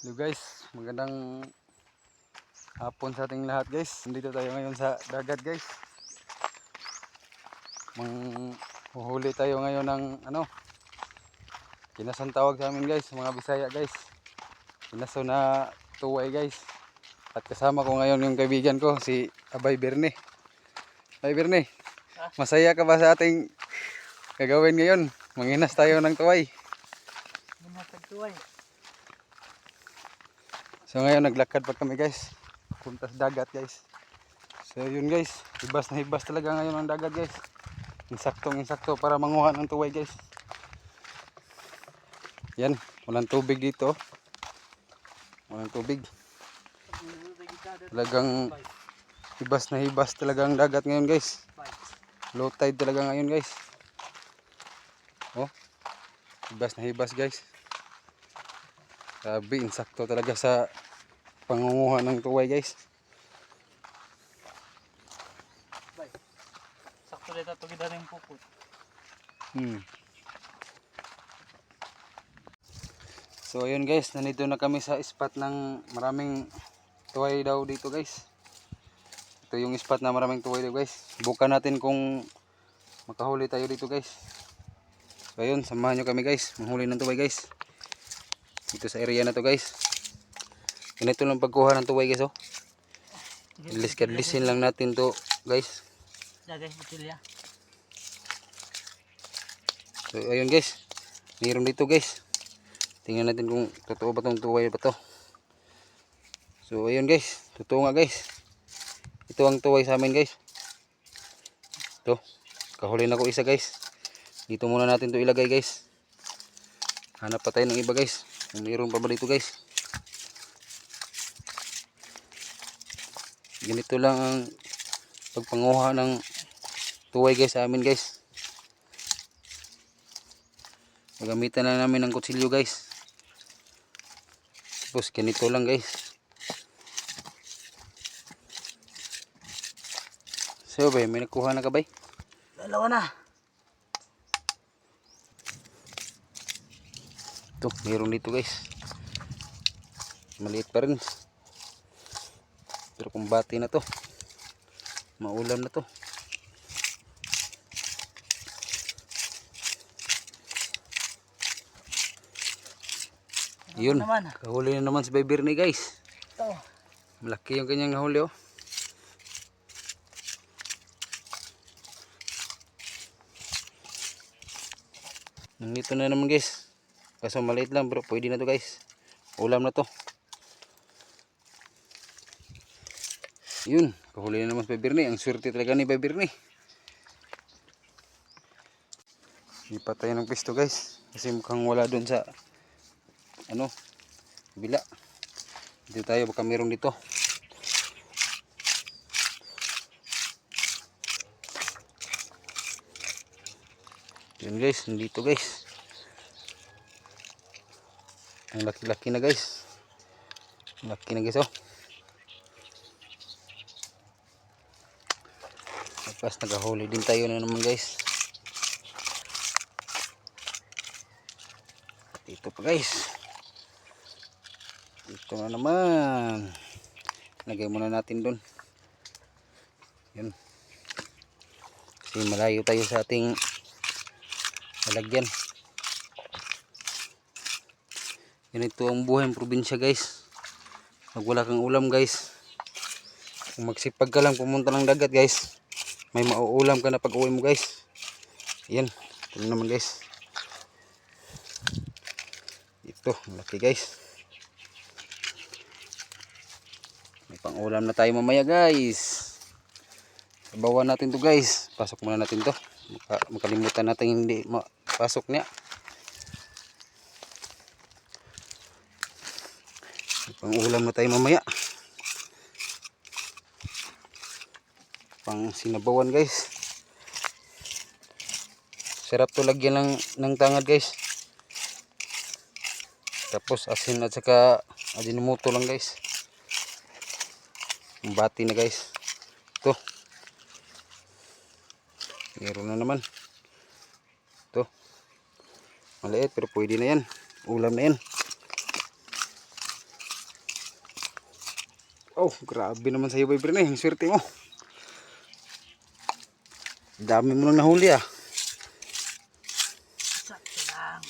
Hello guys, magandang hapon sa ating lahat guys. Nandito tayo ngayon sa dagat guys. Manghuhuli tayo ngayon ng ano, kinasang tawag sa amin guys, mga Bisaya guys. Kinaso na tuway guys. At kasama ko ngayon yung kaibigan ko, si Abay Berne. Abay Berne, masaya ka ba sa ating gagawin ngayon? Manginas tayo ng tuway. Minatagtuway. So ngayon naglakad pa kami guys. Punta sa dagat guys. So yun guys, hibas na hibas talaga ngayon ang dagat guys. Insaktong insakto para manguha ng tuway guys. Yan, walang tubig dito. Walang tubig. Talagang hibas na hibas talaga ang dagat ngayon guys. Low tide talaga ngayon guys. Oh, hibas na hibas guys. Grabe, insakto talaga sa pangunguha ng tuway guys. Sakto dito ito gida rin pupot. Hmm. So ayun guys, nandito na kami sa spot ng maraming tuway daw dito guys. Ito yung spot na maraming tuway daw guys. Bukan natin kung makahuli tayo dito guys. So ayun, samahan nyo kami guys. Manghuli ng tuway guys. Dito sa area na to guys. Ganito lang pagkuha ng tuway guys oh. Ilis kadlisin lang natin to guys. So ayun guys. Mayroon dito guys. Tingnan natin kung totoo ba tong tuway ba to. So ayun guys. Totoo nga guys. Ito ang tuway sa amin guys. Ito. Kahuli na ko isa guys. Dito muna natin to ilagay guys. Hanap pa tayo ng iba guys. Mayroon pa ba dito guys. Ganito lang ang pagpanguha ng tuway guys sa amin guys. Magamitan lang namin ng kutsilyo guys. Tapos ganito lang guys. So bay, may nakuha na ka bay? Dalawa na. Ito, mayroon dito guys. Maliit pa rin. Pero kung bati na to, maulam na to. Yun, naman. kahuli na naman si Baby ni guys. Ito. Malaki yung kanyang nahuli oh. Nandito na naman guys. Kaso maliit lang pero pwede na to guys. Ulam na to. Yun, kahuli na naman si Babirni. Ang swerte talaga ni Babirni. Lipat tayo ng pisto guys. Kasi mukhang wala doon sa ano, bila. Dito tayo baka meron dito. Yun guys, nandito guys. Ang laki-laki na guys. Laki na guys oh. Tapos nagahuli din tayo na naman guys. Dito pa guys. Dito na naman. Lagay muna natin doon. Yun. Kasi malayo tayo sa ating lalagyan. Ganito ang buhay ng probinsya guys. Pag wala kang ulam guys. Kung magsipag ka lang pumunta ng dagat guys. May mauulam ka na pag uwi mo guys. Yan. Ito na naman guys. Ito. Malaki guys. May pang ulam na tayo mamaya guys. Sabawan natin to guys. Pasok muna natin to. Maka, makalimutan natin hindi mapasok niya. Pang ulam na tayo mamaya. Pang sinabawan guys. Sarap to lagyan ng, ng tangad guys. Tapos asin at saka ajinomoto lang guys. Bati na guys. Ito. Meron na naman. Ito. Maliit pero pwede na yan. Ulam na yan. Oh, grabe naman sa'yo, Viber na. Ang swerte mo. Dami mo nang nahuli ah. Sakto lang.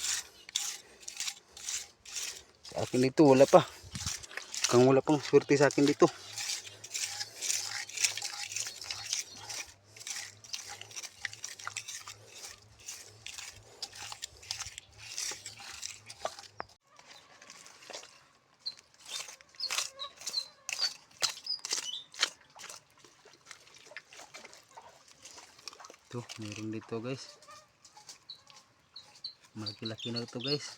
Sa akin dito, wala pa. Kang wala pang swerte sa akin dito. Ito, meron dito guys. Malaki-laki na ito guys.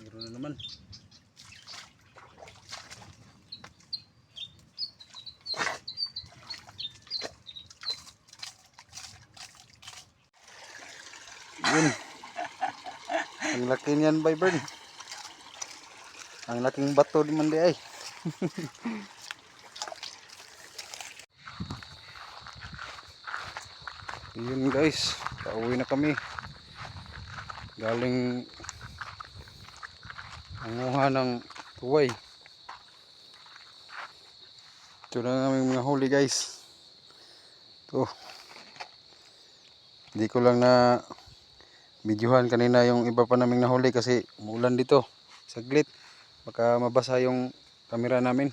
Meron na naman. Yun. Ang laki niyan, Bybern. Ang laking bato di man di ay. Yun guys, pauwi na kami. Galing nanguha ng tuway. Ito na ang aming mga huli guys. Ito. Hindi ko lang na videohan kanina yung iba pa naming nahuli kasi umulan dito. Saglit. Baka mabasa yung camera namin.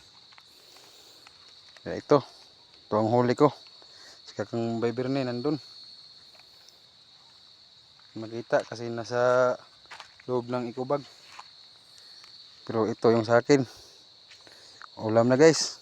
Kaya ito. Ito ang huli ko. Si kakang Viber na nandun. Makita kasi nasa loob ng ikubag. Pero ito yung sa akin. Ulam na guys.